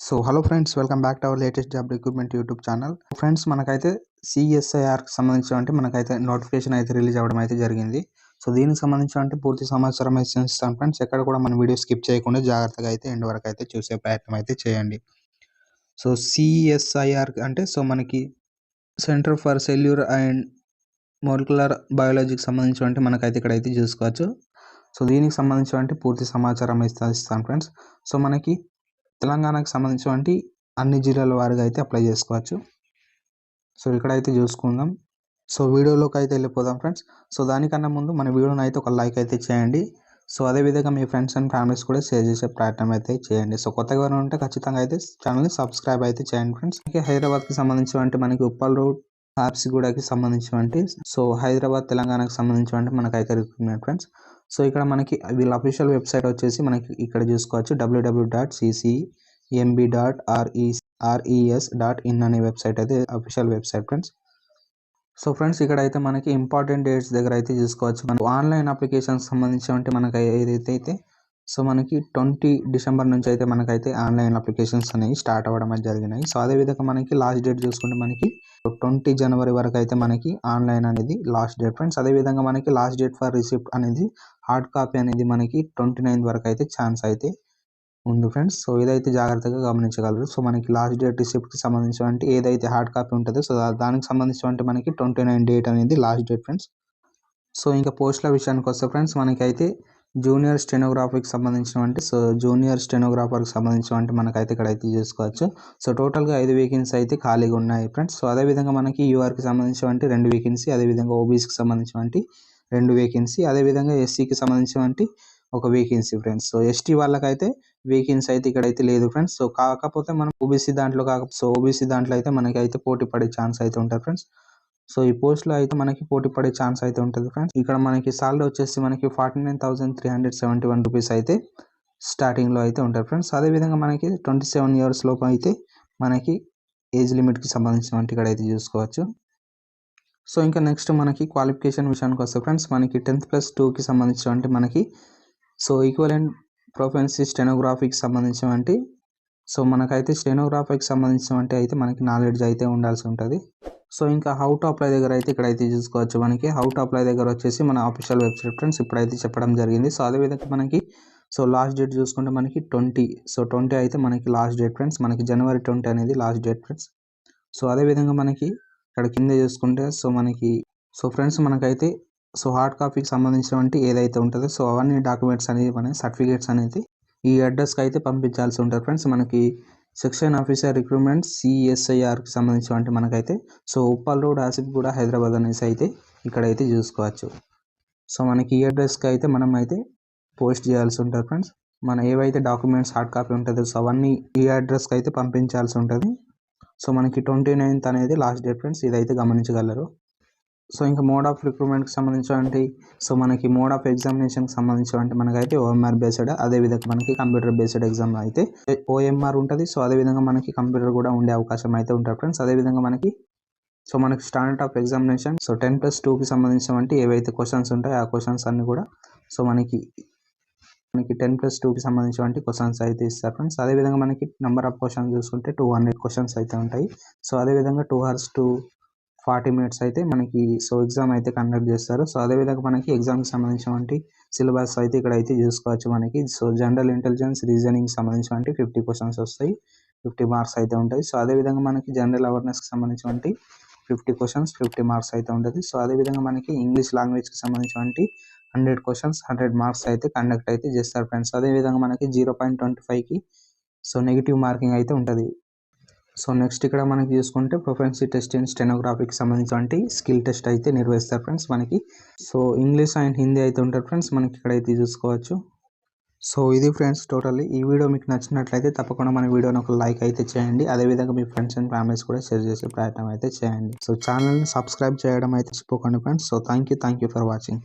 So hello friends welcome back to our latest job recruitment YouTube channel friends మనకైతే సిఎస్ఐఆర్కి సంబంధించిన అంటే మనకైతే నోటిఫికేషన్ అయితే రిలీజ్ అవ్వడం అయితే జరిగింది. సో దీనికి సంబంధించిన అంటే పూర్తి సమాచారం అయితే ఇస్తాను ఫ్రెండ్స్ ఎక్కడ కూడా మన వీడియో స్కిప్ చేయకుండా జాగ్రత్తగా అయితే ఎండ్ వరకు అయితే చూసే ప్రయత్నం అయితే చేయండి. సో సిఎస్ఐఆర్ అంటే సో మనకి Centre for Cellular and Molecular బయాలజీకి సంబంధించిన అంటే మనకైతే ఇక్కడైతే చూసుకోవచ్చు. సో దీనికి సంబంధించిన అంటే పూర్తి సమాచారం ఇస్తా ఇస్తాను ఫ్రెండ్స్ సో మనకి తెలంగాణకు సంబంధించినటువంటి అన్ని జిల్లాల వారిగా అయితే అప్లై చేసుకోవచ్చు. సో ఇక్కడైతే చూసుకుందాం. సో వీడియోలోకి అయితే వెళ్ళిపోదాం ఫ్రెండ్స్ సో దానికన్నా ముందు మన వీడియోని అయితే ఒక లైక్ అయితే చేయండి. సో అదేవిధంగా మీ ఫ్రెండ్స్ అండ్ ఫ్యామిలీస్ కూడా షేర్ చేసే ప్రయత్నం అయితే చేయండి. సో కొత్తగా ఎవరైనా ఉంటే ఖచ్చితంగా అయితే ఛానల్ని సబ్స్క్రైబ్ అయితే చేయండి ఫ్రెండ్స్ హైదరాబాద్కి సంబంధించినటువంటి మనకి ఉప్పల్ రోడ్ హాప్సిగూడకి సంబంధించినటువంటి సో హైదరాబాద్ తెలంగాణకు సంబంధించినటువంటి మనకైతే రిక్రూట్మెంట్ ఫ్రెండ్స్ సో ఇక్కడ మనకి వీళ్ళ అఫీషియల్ వెబ్సైట్ వచ్చేసి మనకి ఇక్కడ చూసుకోవచ్చు. WWW dot CCMB dot RE RES dot in అనే వెబ్సైట్ అయితే official website friends so friends ఇక్కడ అయితే మనకి ఇంపార్టెంట్ డేట్స్ దగ్గర అయితే చూసుకోవచ్చు. మనకు ఆన్లైన్ అప్లికేషన్స్ సంబంధించి అంటే మనకి ఏదైతే అయితే సో మనకి ట్వంటీ డిసెంబర్ నుంచి అయితే మనకైతే ఆన్లైన్ అప్లికేషన్స్ అనేవి స్టార్ట్ అవ్వడం అయితే జరిగినాయి. సో అదేవిధంగా మనకి లాస్ట్ డేట్ చూసుకుంటే మనకి ట్వంటీ జనవరి వరకు అయితే మనకి ఆన్లైన్ అనేది లాస్ట్ డేట్ ఫ్రెండ్స్. అదేవిధంగా మనకి లాస్ట్ డేట్ ఫర్ రిసిప్ట్ అనేది హార్డ్ కాపీ అనేది మనకి ట్వంటీ నైన్ వరకు అయితే ఛాన్స్ అయితే ఉంది ఫ్రెండ్స్. సో ఇదైతే జాగ్రత్తగా గమనించగలరు. సో మనకి లాస్ట్ డేట్ రిసిప్ట్కి సంబంధించినటువంటి ఏదైతే హార్డ్ కాపీ ఉంటుందో సో దానికి సంబంధించినటువంటి మనకి ట్వంటీ నైన్ డేట్ అనేది లాస్ట్ డేట్ ఫ్రెండ్స్. సో ఇంకా పోస్టుల విషయానికి వస్తే ఫ్రెండ్స్ మనకైతే జూనియర్ స్టెనోగ్రాఫర్కి సంబంధించినవంటి సో జూనియర్ స్టెనోగ్రాఫర్కి సంబంధించినవంటి మనకైతే ఇక్కడ అయితే చూసుకోవచ్చు సో టోటల్గా ఐదు వేకెన్సీ అయితే ఖాళీగా ఉన్నాయి ఫ్రెండ్స్. సో అదేవిధంగా మనకి యూఆర్కి సంబంధించినవంటి రెండు వేకెన్సీ అదేవిధంగా ఓబీసీకి సంబంధించినవంటి రెండు వేకెన్సీ అదేవిధంగా ఎస్సీకి సంబంధించినవంటి ఒక వేకెన్సీ ఫ్రెండ్స్. సో ఎస్టీ వాళ్ళకైతే వేకెన్సీ అయితే ఇక్కడైతే లేదు ఫ్రెండ్స్. సో కాకపోతే మనం ఓబీసీ దాంట్లో కాక సో ఓబీసీ దాంట్లో అయితే మనకి అయితే పోటీ పడే ఛాన్స్ అయితే ఉంటారు ఫ్రెండ్స్. సో ఈ పోస్ట్లో అయితే మనకి పోటీ పడే ఛాన్స్ అయితే ఉంటుంది ఫ్రెండ్స్. ఇక్కడ మనకి సాలరీ వచ్చేసి మనకి forty nine thousand three hundred seventy one rupees అయితే స్టార్టింగ్లో అయితే ఉంటుంది ఫ్రెండ్స్. అదేవిధంగా మనకి ట్వంటీ సెవెన్ ఇయర్స్ లోపు అయితే మనకి ఏజ్ లిమిట్కి సంబంధించినటువంటి ఇక్కడ అయితే చూసుకోవచ్చు. సో ఇంకా నెక్స్ట్ మనకి క్వాలిఫికేషన్ విషయానికి వస్తే ఫ్రెండ్స్ మనకి టెన్త్ ప్లస్ టూకి సంబంధించినటువంటి మనకి సో ఈక్వలెంట్ ప్రొఫెన్సీ స్టెనోగ్రఫీకి సంబంధించినటువంటి సో మనకైతే స్టెనోగ్రాఫీకి సంబంధించినటువంటి అయితే మనకి నాలెడ్జ్ అయితే ఉండాల్సి ఉంటుంది. సో ఇంకా హౌ టు అప్లై దగ్గర అయితే ఇక్కడైతే చూసుకోవచ్చు మనకి. హౌ టు అప్లై దగ్గర వచ్చేసి మన ఆఫీషియల్ వెబ్సైట్ ఫ్రెండ్స్ ఇప్పుడైతే చెప్పడం జరిగింది. సో అదేవిధంగా మనకి సో లాస్ట్ డేట్ చూసుకుంటే మనకి ట్వంటీ సో ట్వంటీ అయితే మనకి లాస్ట్ డేట్ ఫ్రెండ్స్ మనకి జనవరి ట్వంటీ అనేది లాస్ట్ డేట్ ఫ్రెండ్స్ సో అదేవిధంగా మనకి ఇక్కడ కింద చూసుకుంటే సో మనకి సో ఫ్రెండ్స్ మనకైతే సో హార్డ్ కాపీకి సంబంధించినటువంటి ఏదైతే ఉంటుందో సో అవన్నీ డాక్యుమెంట్స్ అనేది మన సర్టిఫికేట్స్ అనేది ఈ అడ్రస్కి అయితే పంపించాల్సి ఉంటుంది ఫ్రెండ్స్ మనకి సెక్షన్ ఆఫీసర్ రిక్రూట్మెంట్ సిఎస్ఐఆర్కి సంబంధించినటువంటి మనకైతే. సో ఉప్పల్ రోడ్ ఆసిఫ్ కూడా హైదరాబాద్ అనేసి అయితే ఇక్కడైతే చూసుకోవచ్చు. సో మనకి ఈ అడ్రస్కి అయితే మనం అయితే పోస్ట్ చేయాల్సి ఉంటుంది ఫ్రెండ్స్. మన ఏవైతే డాక్యుమెంట్స్ హార్డ్ కాపీ ఉంటుందో సో అవన్నీ ఈ అడ్రస్కి అయితే పంపించాల్సి ఉంటుంది. సో మనకి ట్వంటీ నైన్త్ అనేది లాస్ట్ డేట్ ఫ్రెండ్స్. ఇదైతే గమనించగలరు. సో ఇంకా మోడ్ ఆఫ్ రిక్రూట్మెంట్కి సంబంధించి సో మనకి మోడ్ ఆఫ్ ఎగ్జామినేషన్కి సంబంధించినటువంటి మనకైతే ఓఎంఆర్ బేస్డ్ అదేవిధంగా మనకి కంప్యూటర్ బేస్డ్ ఎగ్జామ్ అయితే ఓఎంఆర్ ఉంటుంది. సో అదేవిధంగా మనకి కంప్యూటర్ కూడా ఉండే అవకాశం అయితే ఉంటుంది ఫ్రెండ్స్. అదేవిధంగా మనకి సో మనకి standard of examination so ten plus టూకి సంబంధించినటువంటి ఏవైతే క్వశ్చన్స్ ఉంటాయో ఆ క్వశ్చన్స్ అన్ని కూడా సో మనకి మనకి టెన్ ప్లస్ టూకి సంబంధించినటువంటి క్వశ్చన్స్ అయితే ఇస్తారు ఫ్రెండ్స్. అదేవిధంగా మనకి నెంబర్ ఆఫ్ క్వశ్చన్స్ చూసుకుంటే టూ హండ్రెడ్ క్వశ్చన్స్ అయితే ఉంటాయి. సో అదేవిధంగా two hours two forty minutes అయితే మనకి సో ఎగ్జామ్ అయితే కండక్ట్ చేస్తారు. సో అదేవిధంగా మనకి ఎగ్జామ్కి సంబంధించినటువంటి సిలబస్ అయితే ఇక్కడ అయితే చూసుకోవచ్చు మనకి. సో జనరల్ ఇంటెలిజెన్స్ రీజనింగ్ సంబంధించినటువంటి ఫిఫ్టీ క్వశ్చన్స్ వస్తాయి. ఫిఫ్టీ మార్క్స్ అయితే ఉంటాయి. సో అదేవిధంగా మనకి జనరల్ అవేర్నెస్కి సంబంధించినటువంటి ఫిఫ్టీ క్వశ్చన్స్ ఫిఫ్టీ మార్క్స్ అయితే ఉంటుంది. సో అదేవిధంగా మనకి ఇంగ్లీష్ లాంగ్వేజ్కి సంబంధించినటువంటి హండ్రెడ్ క్వశ్చన్స్ హండ్రెడ్ మార్క్స్ అయితే కండక్ట్ అయితే చేస్తారు ఫ్రెండ్స్. అదేవిధంగా మనకి జీరో పాయింట్ ట్వంటీ ఫైవ్కి సో నెగిటివ్ మార్కింగ్ అయితే ఉంటుంది. సో నెక్స్ట్ ఇక్కడ మనకి చూసుకుంటే ప్రొఫెన్సీ టెస్ట్ ఇన్ స్టెనోగ్రాఫీకి సంబంధించినటువంటి స్కిల్ టెస్ట్ అయితే నిర్వహిస్తారు ఫ్రెండ్స్ మనకి. సో ఇంగ్లీష్ అండ్ హిందీ అయితే ఉంటారు ఫ్రెండ్స్ మనకి ఇక్కడ అయితే చూసుకోవచ్చు. సో ఇది ఫ్రెండ్స్ టోటల్లీ. ఈ వీడియో మీకు నచ్చినట్లయితే తప్పకుండా మన వీడియోని ఒక లైక్ అయితే చేయండి. అదేవిధంగా మీ ఫ్రెండ్స్ అండ్ ఫ్యామిలీస్ కూడా షేర్ చేసే ప్రయత్నం అయితే చేయండి. సో ఛానల్ని సబ్స్క్రైబ్ చేయడం అయితే మర్చిపోకండి friends. So thank you thank you for watching.